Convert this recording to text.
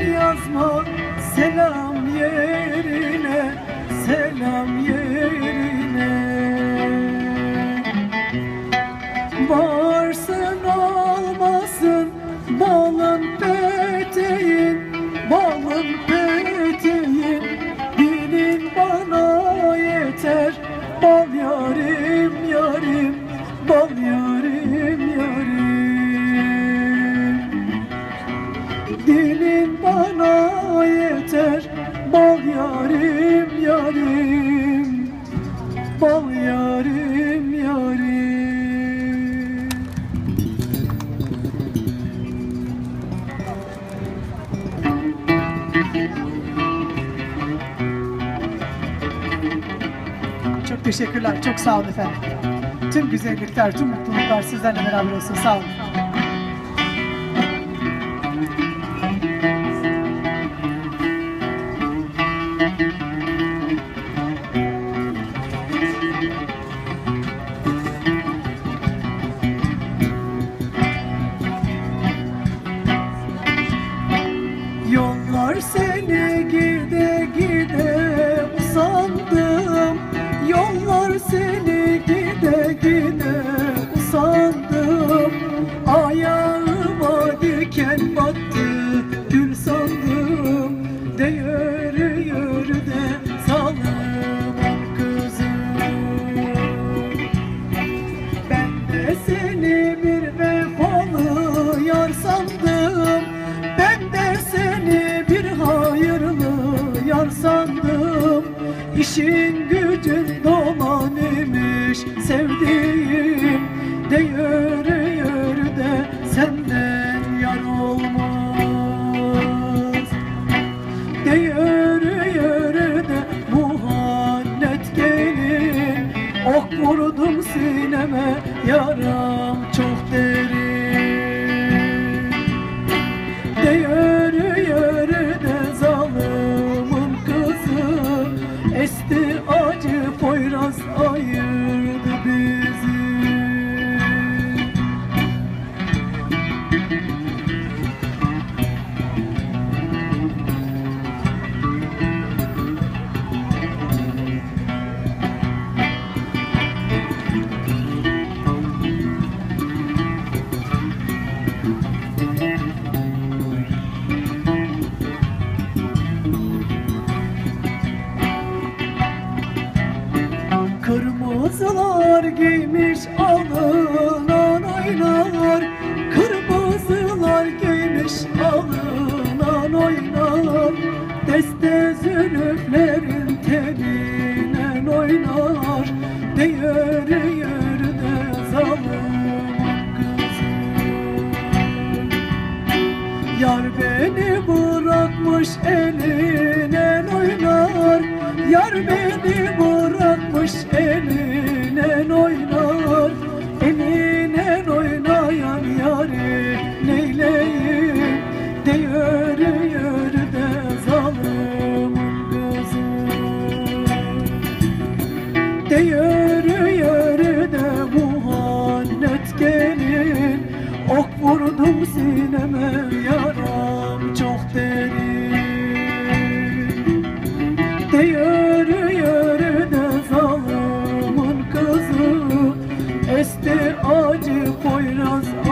yazma selam yerine selam yerine teşekkürler. Çok sağ olun efendim. Tüm güzellikler, tüm mutluluklar sizlerle beraber olsun. Sağ olun. Yollar seni gide gide usandım Yollar seni gide gide usandım. Ayağıma diken battı gül sandım. De yürü yürü de salımın kızım. Ben de seni bir vefalı yar sandım. Ben de seni bir hayırlı yar sandım. İşin gücün de yürü de muhannet gelin. Ok vurdum sineme yaram Kırmızılar giymiş alınan oynar Kırmızılar giymiş alınan oynar Deste zülüflerin teline oynar. De yürü yürü de zalim Yar beni bırakmış eline oynar. Yar beni Sen oynayan yari neyleyim? De yürü zalım kızı De yürü yürü Ok vurdum sineme yaram çok derin. De yürü you know.